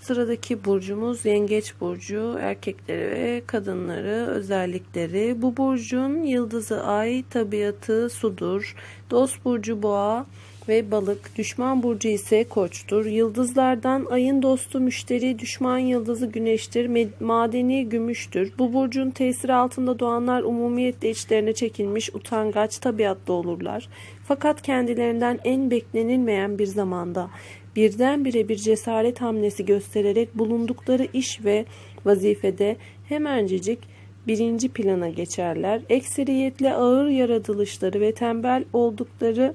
Sıradaki burcumuz Yengeç burcu. Erkekleri ve kadınları, özellikleri. Bu burcun yıldızı Ay, tabiatı sudur. Dost burcu Boğa ve Balık. Düşman burcu ise Koçtur. Yıldızlardan Ayın dostu Müşteri, düşman yıldızı Güneştir. Madeni Gümüştür. Bu burcun tesiri altında doğanlar umumiyetle içlerine çekilmiş, utangaç tabiatlı olurlar. Fakat kendilerinden en beklenilmeyen bir zamanda birdenbire bir cesaret hamlesi göstererek bulundukları iş ve vazifede hemencecik birinci plana geçerler. Ekseriyetle ağır yaratılışları ve tembel oldukları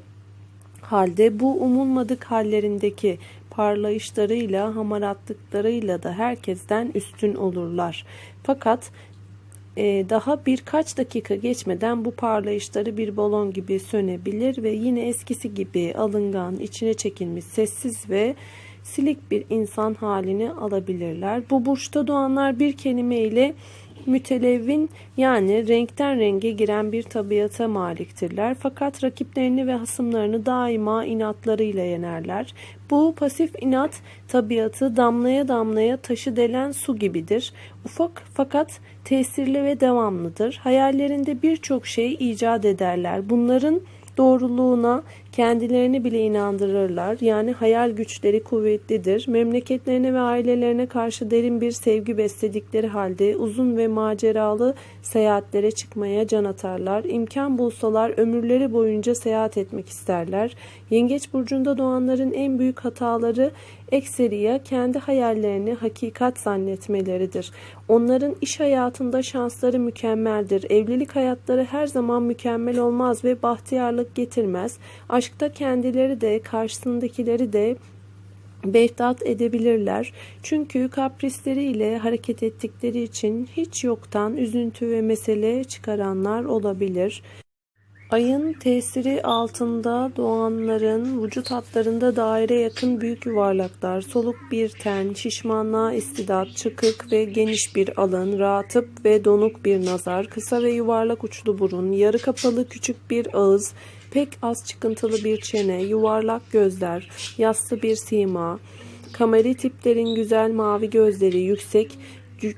halde bu umulmadık hallerindeki parlayışlarıyla, hamaratlıklarıyla da herkesten üstün olurlar. Fakat e, daha birkaç dakika geçmeden bu parlayışları bir balon gibi sönebilir ve yine eskisi gibi alıngan, içine çekilmiş, sessiz ve silik bir insan halini alabilirler. Bu burçta doğanlar bir kelimeyle mütelevvin yani renkten renge giren bir tabiata maliktirler. Fakat rakiplerini ve hasımlarını daima inatlarıyla yenerler. Bu pasif inat tabiatı damlaya damlaya taşı delen su gibidir. Ufak fakat tesirli ve devamlıdır. Hayallerinde birçok şey icat ederler. Bunların doğruluğuna kendilerini bile inandırırlar. Yani hayal güçleri kuvvetlidir. Memleketlerine ve ailelerine karşı derin bir sevgi besledikleri halde uzun ve maceralı seyahatlere çıkmaya can atarlar. İmkan bulsalar ömürleri boyunca seyahat etmek isterler. Yengeç burcunda doğanların en büyük hataları ekseriya kendi hayallerini hakikat zannetmeleridir. Onların iş hayatında şansları mükemmeldir. Evlilik hayatları her zaman mükemmel olmaz ve bahtiyarlık getirmez. Aşkta kendileri de karşısındakileri de behtat edebilirler. Çünkü kaprisleriyle hareket ettikleri için hiç yoktan üzüntü ve mesele çıkaranlar olabilir. Ayın tesiri altında doğanların vücut hatlarında daire yakın büyük yuvarlaklar, soluk bir ten, şişmanlığa istidat, çıkık ve geniş bir alın, rahatıp ve donuk bir nazar, kısa ve yuvarlak uçlu burun, yarı kapalı küçük bir ağız, pek az çıkıntılı bir çene, yuvarlak gözler, yassı bir sima, kameri tiplerin güzel mavi gözleri, yüksek,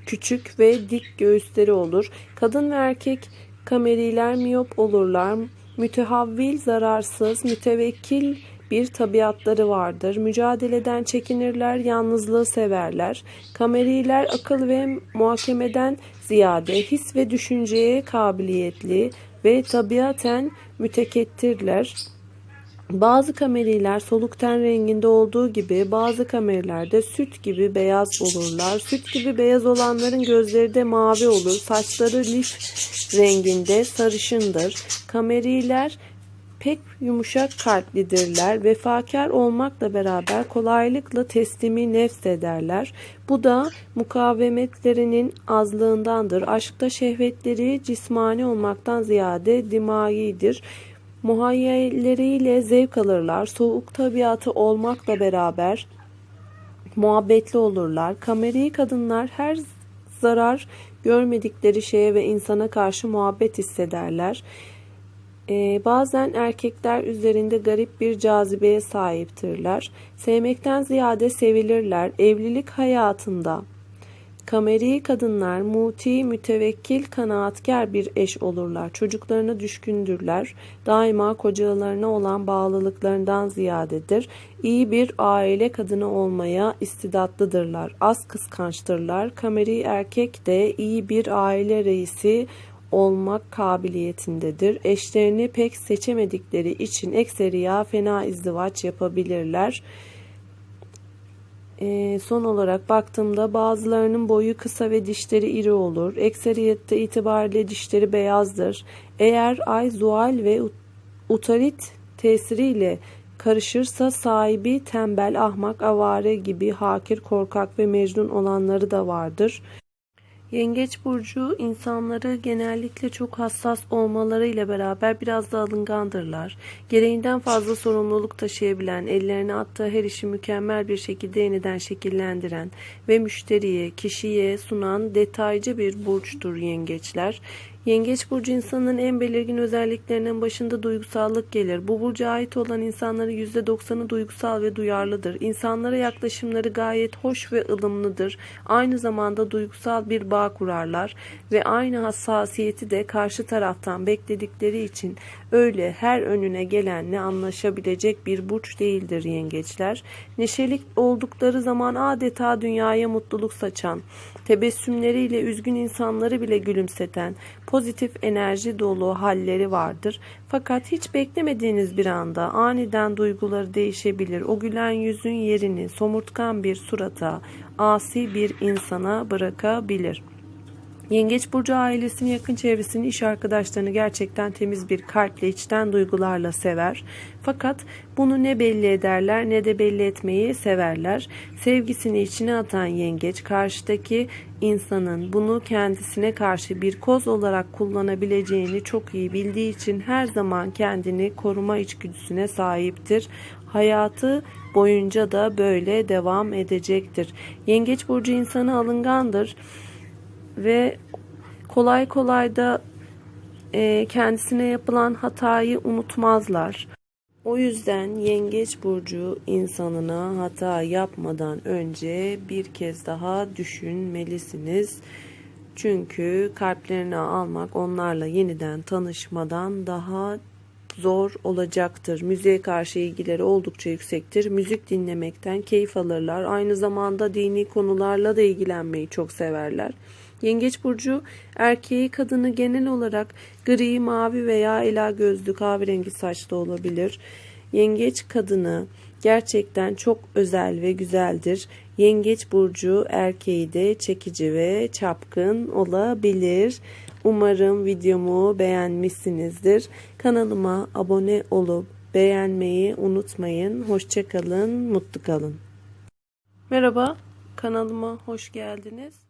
küçük ve dik göğüsleri olur. Kadın ve erkek Kameriler miyop olurlar. Mütehavvil, zararsız, mütevekkil bir tabiatları vardır. Mücadeleden çekinirler, yalnızlığı severler. Kameriler akıl ve muhakemeden ziyade his ve düşünceye kabiliyetli ve tabiaten mütekettirler. Bazı kameriler soluk ten renginde olduğu gibi bazı kamerilerde süt gibi beyaz olurlar. Süt gibi beyaz olanların gözleri de mavi olur. Saçları lif renginde sarışındır. Kameriler pek yumuşak kalplidirler. Vefakar olmakla beraber kolaylıkla teslimi nefs ederler. Bu da mukavemetlerinin azlığındandır. Aşkta şehvetleri cismani olmaktan ziyade dimagidir muhayyelleriyle zevk alırlar. Soğuk tabiatı olmakla beraber muhabbetli olurlar. Kameri kadınlar her zarar görmedikleri şeye ve insana karşı muhabbet hissederler. Ee, bazen erkekler üzerinde garip bir cazibeye sahiptirler. Sevmekten ziyade sevilirler. Evlilik hayatında Kameri kadınlar muti, mütevekkil, kanaatkar bir eş olurlar. Çocuklarına düşkündürler. Daima kocalarına olan bağlılıklarından ziyadedir. İyi bir aile kadını olmaya istidatlıdırlar. Az kıskançtırlar. Kameri erkek de iyi bir aile reisi olmak kabiliyetindedir. Eşlerini pek seçemedikleri için ekseriya fena izdivaç yapabilirler. E, son olarak baktığımda bazılarının boyu kısa ve dişleri iri olur. Ekseriyette itibariyle dişleri beyazdır. Eğer ay, zual ve utarit tesiriyle karışırsa sahibi tembel, ahmak, avare gibi hakir, korkak ve mecnun olanları da vardır. Yengeç burcu insanları genellikle çok hassas olmalarıyla beraber biraz da alıngandırlar. Gereğinden fazla sorumluluk taşıyabilen, ellerine attığı her işi mükemmel bir şekilde yeniden şekillendiren ve müşteriye, kişiye sunan detaycı bir burçtur yengeçler. Yengeç burcu insanın en belirgin özelliklerinin başında duygusallık gelir. Bu burca ait olan insanların %90'ı duygusal ve duyarlıdır. İnsanlara yaklaşımları gayet hoş ve ılımlıdır. Aynı zamanda duygusal bir bağ kurarlar ve aynı hassasiyeti de karşı taraftan bekledikleri için öyle her önüne gelenle anlaşabilecek bir burç değildir yengeçler. Neşeli oldukları zaman adeta dünyaya mutluluk saçan, tebessümleriyle üzgün insanları bile gülümseten, pozitif enerji dolu halleri vardır. Fakat hiç beklemediğiniz bir anda aniden duyguları değişebilir. O gülen yüzün yerini somurtkan bir surata, asi bir insana bırakabilir. Yengeç Burcu ailesini, yakın çevresini, iş arkadaşlarını gerçekten temiz bir kalple, içten duygularla sever. Fakat bunu ne belli ederler ne de belli etmeyi severler. Sevgisini içine atan yengeç, karşıdaki insanın bunu kendisine karşı bir koz olarak kullanabileceğini çok iyi bildiği için her zaman kendini koruma içgüdüsüne sahiptir. Hayatı boyunca da böyle devam edecektir. Yengeç burcu insanı alıngandır ve kolay kolay da e, kendisine yapılan hatayı unutmazlar. O yüzden yengeç burcu insanına hata yapmadan önce bir kez daha düşünmelisiniz. Çünkü kalplerini almak onlarla yeniden tanışmadan daha zor olacaktır. Müziğe karşı ilgileri oldukça yüksektir. Müzik dinlemekten keyif alırlar. Aynı zamanda dini konularla da ilgilenmeyi çok severler. Yengeç burcu erkeği kadını genel olarak gri, mavi veya ela gözlü kahverengi saçlı olabilir. Yengeç kadını gerçekten çok özel ve güzeldir. Yengeç burcu erkeği de çekici ve çapkın olabilir. Umarım videomu beğenmişsinizdir. Kanalıma abone olup beğenmeyi unutmayın. Hoşçakalın, mutlu kalın. Merhaba, kanalıma hoş geldiniz.